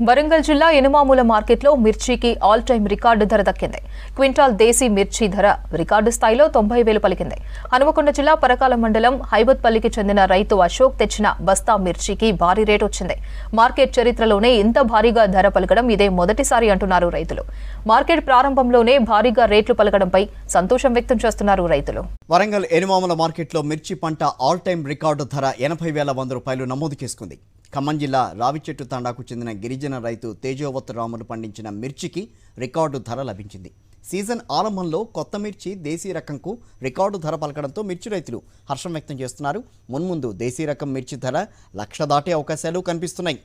వరంగల్ జిల్లా ఎనుమాముల మార్కెట్లో మిర్చికి ఆల్ టైమ్ రికార్డు ధర దక్కింది. క్వింటాల్ దేశీ మిర్చి ధర రికార్డు స్థాయిలో తొంభై వేలు పలికింది. హనుమకొండ జిల్లా పరకాల మండలం హైబత్పల్లికి చెందిన రైతు అశోక్ తెచ్చిన బస్తా మిర్చికి భారీ రేటు వచ్చింది. మార్కెట్ చరిత్రలోనే ఇంత భారీగా ధర పలకడం ఇదే మొదటిసారి అంటున్నారు రైతులు. మార్కెట్ ప్రారంభంలోనే భారీగా రేట్లు పలకడంపై సంతోషం వ్యక్తం చేస్తున్నారు రైతులు. వరంగల్ ఎనుమాముల మార్కెట్లో మిర్చి పంట ఆల్ టైమ్ రికార్డు ధర ఎనభై వేల వంద రూపాయలు నమోదు చేసుకుంది. ఖమ్మం జిల్లా రావిచెట్టు తాండాకు చెందిన గిరిజన రైతు తేజోవత్ రాములు పండించిన మిర్చికి రికార్డు ధర లభించింది. సీజన్ ఆరంభంలో కొత్త మిర్చి దేశీ రకంకు రికార్డు ధర పలకడంతో మిర్చి రైతులు హర్షం వ్యక్తం చేస్తున్నారు. మున్ముందు దేశీ రకం మిర్చి ధర లక్ష దాటే అవకాశాలు కనిపిస్తున్నాయి.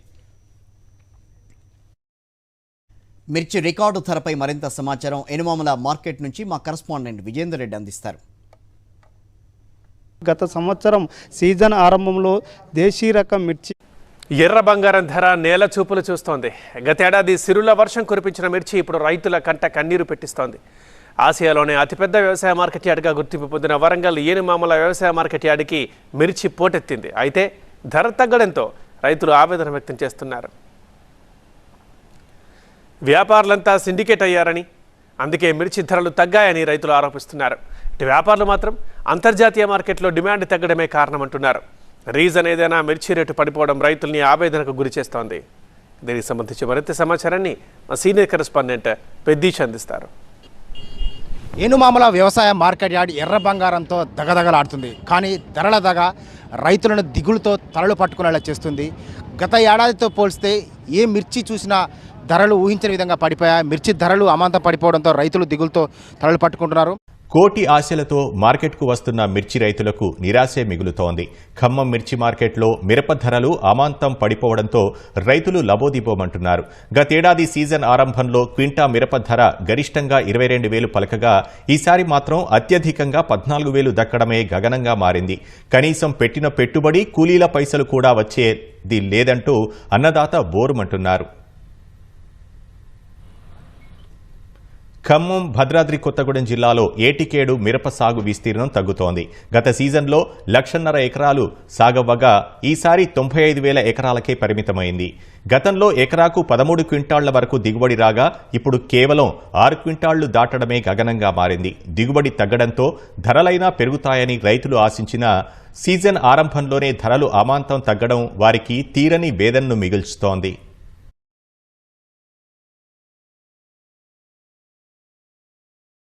మిర్చి రికార్డు ధరపై మరింత సమాచారం ఎనుమామల మార్కెట్ నుంచి మా కరస్పాండెంట్ విజేందర్ రెడ్డి అందిస్తారు. గత సంవత్సరం సీజన్ ఆరంభంలో దేశీ రకం మిర్చి ఎర్ర బంగారం ధర నేల చూపులు చూస్తోంది. గతేడాది సిరుల వర్షం కురిపించిన మిర్చి ఇప్పుడు రైతుల కంట కన్నీరు పెట్టిస్తోంది. ఆసియాలోనే అతిపెద్ద వ్యవసాయ మార్కెట్ యార్డ్గా గుర్తింపు పొందిన వరంగల్ ఏనుమామల వ్యవసాయ మార్కెట్ యార్డ్కి మిర్చి పోటెత్తింది. అయితే ధర తగ్గడంతో రైతులు ఆవేదన వ్యక్తం చేస్తున్నారు. వ్యాపారులంతా సిండికేట్ అయ్యారని అందుకే మిర్చి ధరలు తగ్గాయని రైతులు ఆరోపిస్తున్నారు. ఇటు వ్యాపారులు మాత్రం అంతర్జాతీయ మార్కెట్లో డిమాండ్ తగ్గడమే కారణమంటున్నారు. రీజన్ ఏదైనా మిర్చి రేటు పడిపోవడం రైతుల్ని ఆవేదనకు గురి చేస్తోంది. దీనికి సంబంధించి మరింత సమాచారాన్ని మా సీనియర్ కరెస్పాండెంట్ పెద్దీష్ అందిస్తారు ఏనుమామల వ్యవసాయ మార్కెట్ యార్డ్ ఎర్ర బంగారంతో దగదగలాడుతుంది. కానీ ధరల దగ రైతులను దిగులుతో తలలు పట్టుకునేలా చేస్తుంది. గత ఏడాదితో పోల్స్తే ఏ మిర్చి చూసినా ధరలు ఊహించని విధంగా పడిపోయాయి. మిర్చి ధరలు అమాంతం పడిపోవడంతో రైతులు దిగులతో తలలు పట్టుకుంటున్నారు. కోటి ఆశలతో మార్కెట్కు వస్తున్న మిర్చి రైతులకు నిరాశే మిగులుతోంది. ఖమ్మం మిర్చి మార్కెట్లో మిరప ధరలు అమాంతం పడిపోవడంతో రైతులు లబోదిబోమంటున్నారు. గతేడాది సీజన్ ఆరంభంలో క్వింటా మిరప ధర గరిష్టంగా ఇరవై రెండు వేలు పలకగా ఈసారి మాత్రం అత్యధికంగా పద్నాలుగు వేలు దక్కడమే గగనంగా మారింది. కనీసం పెట్టిన పెట్టుబడి కూలీల పైసలు కూడా వచ్చేది లేదంటూ అన్నదాత బోరుమంటున్నారు. ఖమ్మం భద్రాద్రి కొత్తగూడెం జిల్లాలో ఏటికేడు మిరప సాగు విస్తీర్ణం తగ్గుతోంది. గత సీజన్లో లక్షన్నర ఎకరాలు సాగవ్వగా ఈసారి తొంభై ఐదు వేల ఎకరాలకే పరిమితమైంది. గతంలో ఎకరాకు పదమూడు క్వింటాళ్ళ వరకు దిగుబడి రాగా ఇప్పుడు కేవలం ఆరు క్వింటాళ్ళు దాటడమే గగనంగా మారింది. దిగుబడి తగ్గడంతో ధరలైనా పెరుగుతాయని రైతులు ఆశించిన సీజన్ ఆరంభంలోనే ధరలు అమాంతం తగ్గడం వారికి తీరని వేదనను మిగుల్చుతోంది.